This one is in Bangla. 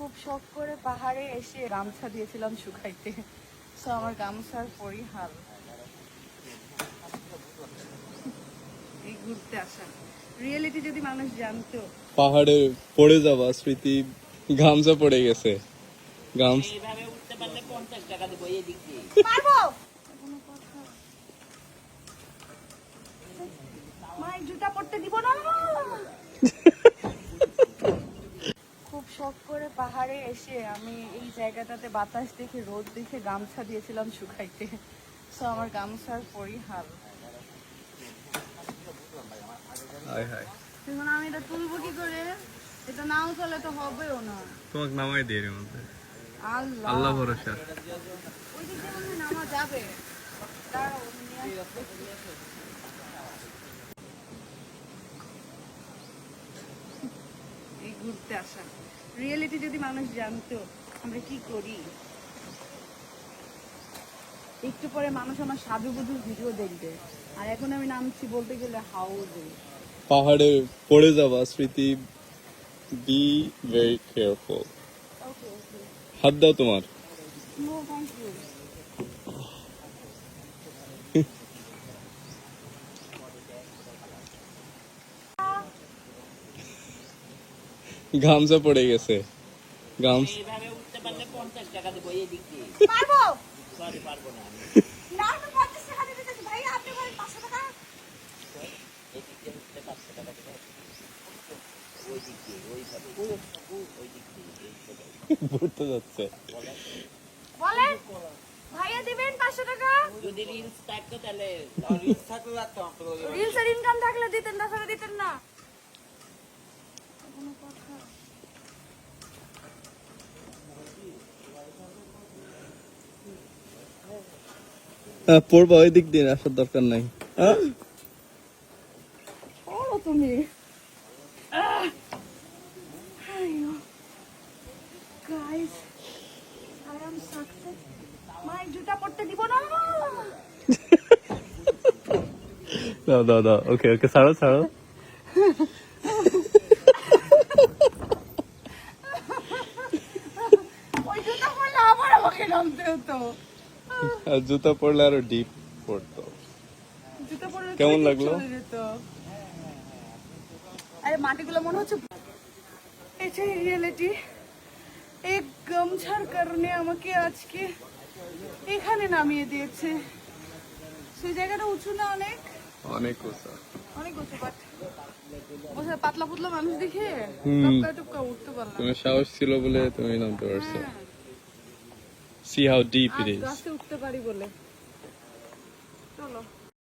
খুব শখ করে পাহাড়ে এসে গামছা দিয়েছিলাম শুকাইতে। সো আমার গামছার পরিহাল। এই ঘুরতে আসা। রিয়েলিটি যদি মানুষ জানতো। পাহাড়ে পড়ে যাওয়া স্মৃতি গামছা পড়ে গেছে। গামছা এইভাবে উঠতে পারলে পঞ্চাশ টাকা দেবো এদিক দিয়ে। পারব? মা জুতা পরতে দিব না। শখ করে পাহাড়ে এসে আমি এই জায়গাটাতে বাতাস দেখে রোদ দেখে গামছা দিয়েছিলাম শুকাইতে। সো আমার গামছার পরিহাল। এখন আমি এটা তুলবো কি করে? এটা নাও চলে তো হবেও না। তোমাকে নামাই দিয়ে এর মধ্যে। আল্লাহ। আল্লাহ ভরসা। ওই দিক নামা যাবে। দাঁড়াও, আমি নিয়ে আসছি। এই ঘুরতে আসা। রিয়েলিটি যদি মানুষ জানতো আমরা কি করি? একটু পরে মানুষ আমার সাজুগুজুর ভিডিও দেখবে। আর এখন আমি নামছি বলতে গেলে হাউজে পাহাড়ে পড়ে যাওয়া স্মৃতি। বি ভেরি কেয়ারফুল হাত দাও তোমার। নো থ্যাংক ইউ গামছা পড়ে গেছে। গামছা এইভাবে উঠতে পারলে পঞ্চাশ টাকা দেবো এদিক দিয়ে। পারব? সরি পারব না না আমি পঞ্চাশ টাকা দিতে চাইছি ভাই আপনি বলেন পাঁচশো টাকা। এদিক দিয়ে উঠতে পারছে টাকা দেবো। ওই দিক দিয়ে ওইভাবে ওই দিক দিয়ে ঘুরতে যাচ্ছে বলেন ভাইয়া দিবেন পাঁচশো টাকা? যদি রিলস থাকতো তাহলে রিলসের ইনকাম থাকলে দিতেন তাছাড়া দিতেন না। পড়বা ওই দিক দিয়ে আসার দরকার নাই? তুমি। না। ওকে ওকে ছাড়ো ছাড়ো। ওই জুতা পরলে আবার আমাকে নামতে হতো। আর জুতা পরলে আরও ডিপ পড়তো কেমন লাগল? আরে মাটিগুলো মনে হচ্ছে এটাই রিয়েলিটি এই গামছার কারণে আমাকে আজকে এখানে নামিয়ে দিয়েছে। সেই জায়গাটা উঁচু না অনেক? অনেক উঁচা। অনেক উঁচু বাট পাতলা পুতলা মানুষ দেখে। টপকা টপকা উঠতে পারলাম। তোমার সাহস ছিল বলে তুমি নামতে পারছ। হ্যাঁ, how deep it ইট